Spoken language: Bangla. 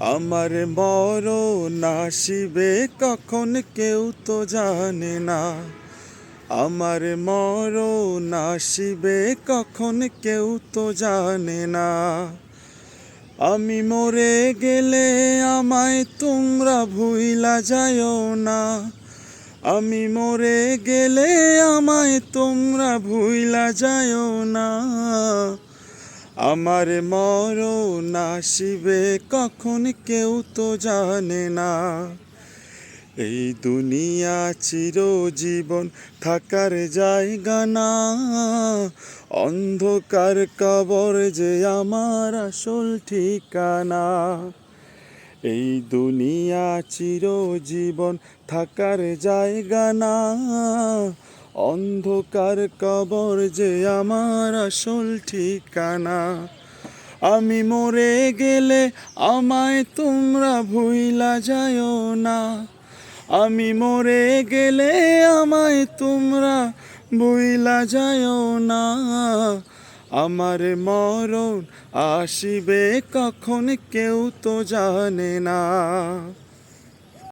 আমার মরণ আসিবে কখন কেউ তো জানে না। আমার মরণ আসিবে কখন কেউ তো জানে না। আমি মরে গেলে আমায় তোমরা ভুইলা যায়ও না। আমি মরে গেলে আমায় তোমরা ভুইলা যায়ও না। আমার মরণ আসিবে কখন কেউ তো জানে না। এই দুনিয়া চিরজীবন থাকার জায়গা না। অন্ধকার কবর যে আমার আসল ঠিকানা। এই দুনিয়া চিরজীবন থাকার জায়গা না। অন্ধকার কবর যে আমার আসল ঠিকানা। আমি মরে গেলে আমায় তোমরা ভুইলা যায়ও না। আমি মরে গেলে আমায় তোমরা ভুইলা যায়ও না। আমার মরণ আসিবে কখন কেউ তো জানে না।